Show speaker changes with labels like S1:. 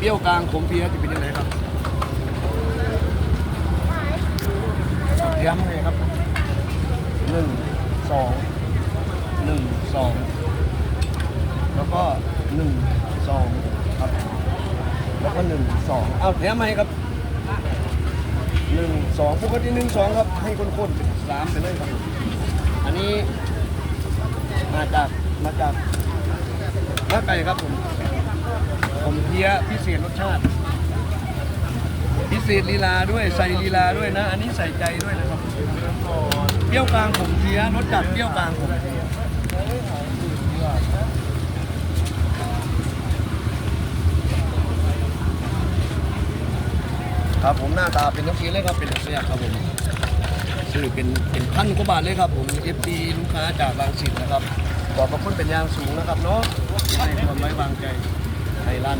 S1: เปรี้ยวกลางขมเพียจะเป็นยังไงครับย้ำเลยครับหนึ่งสองหนึ่งสองแล้วก็หนึ่งสองครับ แล้วก็หนึ่งสองเอาแถมไหมาให้ครับหนึ่งสองปกติหนึ่งสองครับ ให้คนๆนสามไปเลยครับ อันนี้มาจากมาจากมาไก่ครับผม มเพี้ยพิเศษรสชาติ พิเศษลีลาด้วยใส่ลีลาด้วยนะ อันนี้ใส่ใจด้วยนะครับเปรี้ยวกลางผมเพี้ยรสจัดเปรี้ยวกลางผมเพี้ยครับผมหน้าตาเป็นน้ำซีเลยครับเป็นเสียครับผมซื้อเป็นเป็นพันกว่าบาทเลยครับผมเอฟดีลูกค้าจากบางสินนะครับขอบพระคุณเป็นอย่างสูงนะครับเนาะให้ความไว้วางใจ ให้ร้าน